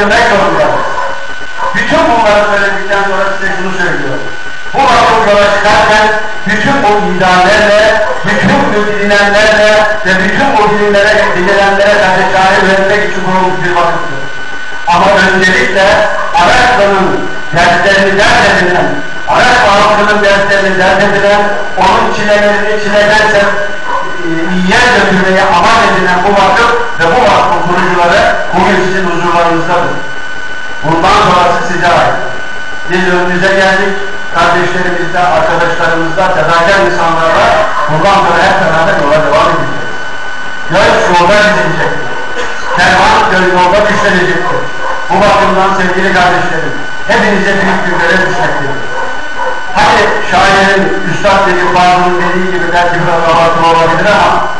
sürdürmek zorundayız. Bütün bunları söyledikten sonra size şunu söylüyorum. Bu vakıf yola çıkarken bütün bu idarelerle, bütün bu bilinenlerle ve bütün bu bilimlere, bilinenlere çare üretmek için kurulmuş bir vakıftır. Ama öncelikle Araçlı'nın derslerini dert edilen, Araç halkının derslerini dert edilen, onun çilelerini çiledense iyiye götürmeye aman edilen bu vakıf ve bu vakfın kurucuları bugün sizin huzurlarınızdadır. Bundan sonrası size ait. Biz önünüze geldik, kardeşlerimizle, arkadaşlarımızla, fedakar insanlarla bundan sonra hep beraber yola devam edeceğiz. Göz yolda dizilecektir. Kervan göz yolda düşlenecektir. Bu bakımdan sevgili kardeşlerim, hepinize büyük bir görev düşmektedir. Hani şairin, Üstad Necip Fazıl'ın dediği gibi belki biraz abartılı olabilir ama